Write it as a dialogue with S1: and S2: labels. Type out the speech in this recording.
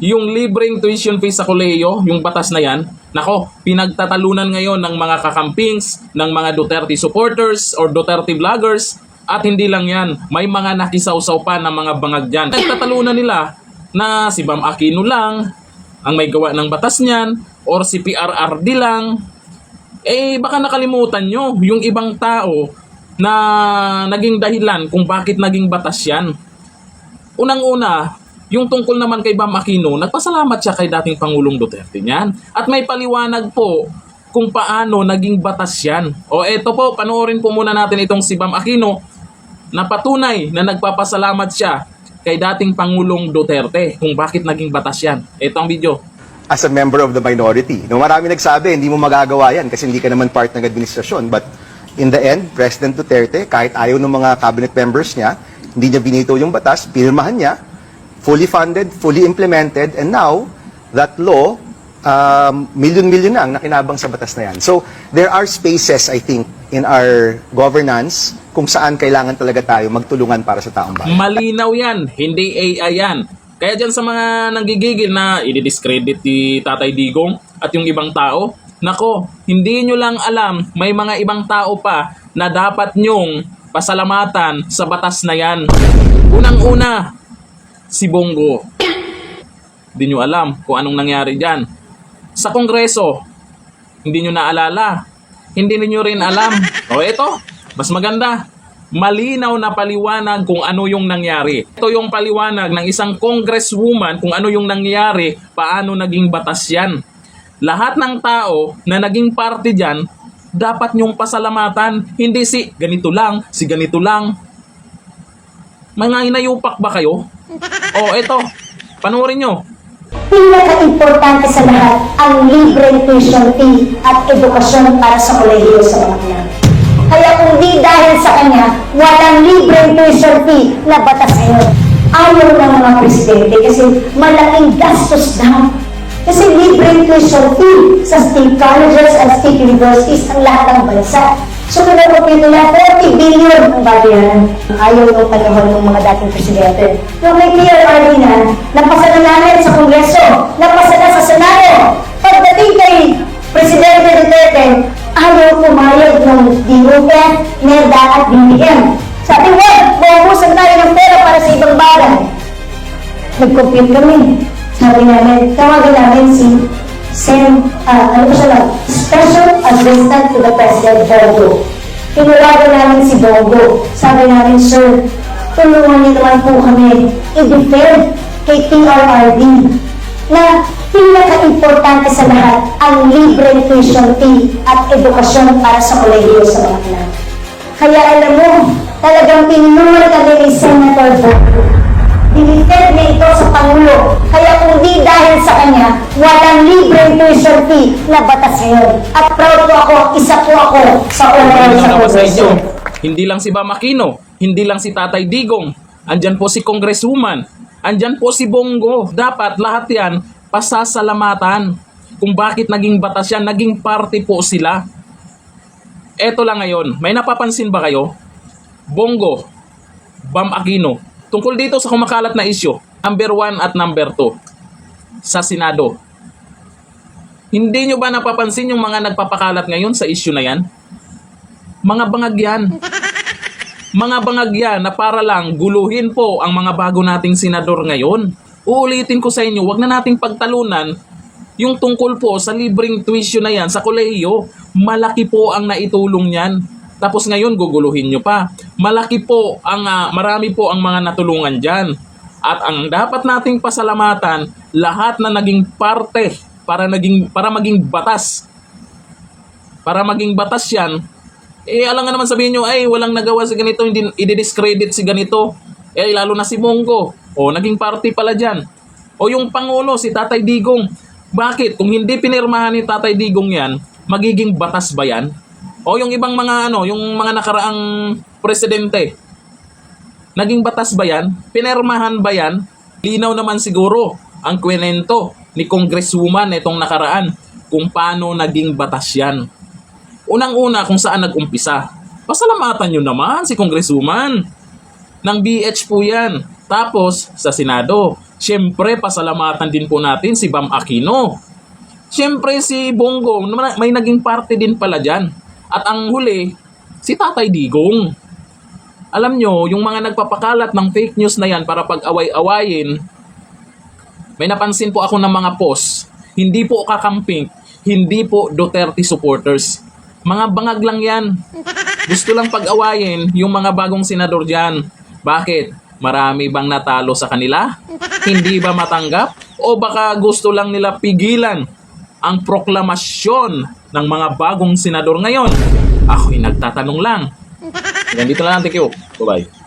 S1: yung libreng tuition fee sa kolehiyo, yung batas na yan, nako, pinagtatalunan ngayon ng mga kakampings, ng mga Duterte supporters or Duterte vloggers, at hindi lang yan, may mga nakisawsaw pa ng mga bangag dyan. Nagtatalunan nila na si Bam Aquino lang ang may gawa ng batas niyan or si PRRD lang. Eh, baka nakalimutan nyo yung ibang tao na naging dahilan kung bakit naging batas yan. Unang-una, yung tungkol naman kay Bam Aquino, nagpasalamat siya kay dating Pangulong Duterte niyan. At may paliwanag po kung paano naging batas yan. O eto po, panoorin po muna natin itong si Bam Aquino na patunay na nagpapasalamat siya kay dating Pangulong Duterte kung bakit naging batas yan. Ito ang video.
S2: as a member of the minority. No, marami nagsabi, hindi mo magagawa yan kasi hindi ka naman part ng administrasyon. But in the end, President Duterte, kahit ayaw ng mga cabinet members niya, hindi niya binito yung batas, pinirmahan niya, fully funded, fully implemented, and now, that law, um, million-million na ang nakinabang sa batas na yan. So, there are spaces, I think, in our governance kung saan kailangan talaga tayo magtulungan para sa taong bayan.
S1: Malinaw yan, hindi AI yan. Kaya dyan sa mga nanggigigil na i-discredit ni Tatay Digong at yung ibang tao, nako, hindi nyo lang alam, may mga ibang tao pa na dapat nyong pasalamatan sa batas na yan. Unang-una, si Bongo. Hindi nyo alam kung anong nangyari dyan. Sa Kongreso, hindi nyo naalala. Hindi niyo rin alam. O eto, mas maganda. Malinaw na paliwanag kung ano yung nangyari. Ito yung paliwanag ng isang congresswoman kung ano yung nangyari, paano naging batas yan. Lahat ng tao na naging parte dyan, dapat nyong pasalamatan. Hindi si ganito lang, si ganito lang. Mga inayupak ba kayo? O eto, panoorin nyo.
S3: Pinaka-importante sa lahat ang libreng tuition fee at edukasyon para sa kolehiyo sa mga anak. Kaya kung di dahil sa kanya, walang libreng tuition fee na batas ngayon. Ayaw ng mga presidente kasi malaking gastos daw. Kasi libreng tuition fee sa state colleges and state universities ang lahat ng bansa. So kung nakumpito na 40 billion ang babayaran. Ayaw ng panahon ng mga dating presidente. Yung may PRRD na, napasa na namin sa Kongreso, napasa na sa Senado. Pagdating kay Presidente Duterte, ayaw pumayag ng DUPE, NEDA at BBM. Sabi, wag, maubusan tayo ng pera para sa ibang bagay. Nag-compute kami. Sabi namin, tawagan namin si Sen, ah, ano siya lang? Special Assistant to the President, Bongo. Tinulagan namin si Bongo. Sabi namin, Sir, tulungan niyo naman po kami i-defend kay TRRD na pinaka-importante sa lahat ang libreng tuition fee at edukasyon para sa kolehiyo sa mga anak. Kaya alam mo, talagang tinulungan kami ni Senator fee na batas ngayon. At proud po ako, isa po ako sa
S1: Ano
S3: sa? Congress.
S1: Hindi lang si Bam Aquino, hindi lang si Tatay Digong, andyan po si Congresswoman, andyan po si Bongo. Dapat lahat yan pasasalamatan kung bakit naging batas yan, naging party po sila. Eto lang ngayon, may napapansin ba kayo? Bongo, Bam Aquino, tungkol dito sa kumakalat na isyo, number 1 at number 2 sa Senado. Hindi nyo ba napapansin yung mga nagpapakalat ngayon sa issue na yan? Mga bangag yan. Mga bangag yan na para lang guluhin po ang mga bago nating senador ngayon. Uulitin ko sa inyo, wag na nating pagtalunan yung tungkol po sa libreng tuition na yan sa kolehiyo. Malaki po ang naitulong yan. Tapos ngayon guguluhin nyo pa. Malaki po ang ah, marami po ang mga natulungan diyan. At ang dapat nating pasalamatan lahat na naging parte para naging para maging batas. Para maging batas 'yan, eh, alam nga naman sabihin nyo, ay, walang nagawa si ganito, hindi i-discredit si ganito. Eh, lalo na si Bongo. O, naging party pala dyan. O, yung Pangulo, si Tatay Digong. Bakit? Kung hindi pinirmahan ni Tatay Digong yan, magiging batas ba yan? O, yung ibang mga, ano, yung mga nakaraang presidente, naging batas ba yan? Pinirmahan ba yan? Linaw naman siguro ang kwenento ni Congresswoman itong nakaraan kung paano naging batas yan. Unang-una kung saan nag-umpisa. Pasalamatan nyo naman si Congresswoman. Ng BH po yan. Tapos sa Senado. Siyempre, pasalamatan din po natin si Bam Aquino. Siyempre, si Bongo, may naging parte din pala dyan. At ang huli, si Tatay Digong. Alam nyo, yung mga nagpapakalat ng fake news na yan para pag-away-awayin, may napansin po ako ng mga post, hindi po kakamping, hindi po Duterte supporters. Mga bangag lang yan. Gusto lang pag-awayin yung mga bagong senador dyan. Bakit? Marami bang natalo sa kanila? Hindi ba matanggap? O baka gusto lang nila pigilan ang proklamasyon ng mga bagong senador ngayon? Ako'y nagtatanong lang. Ganito lang, thank you. Bye-bye.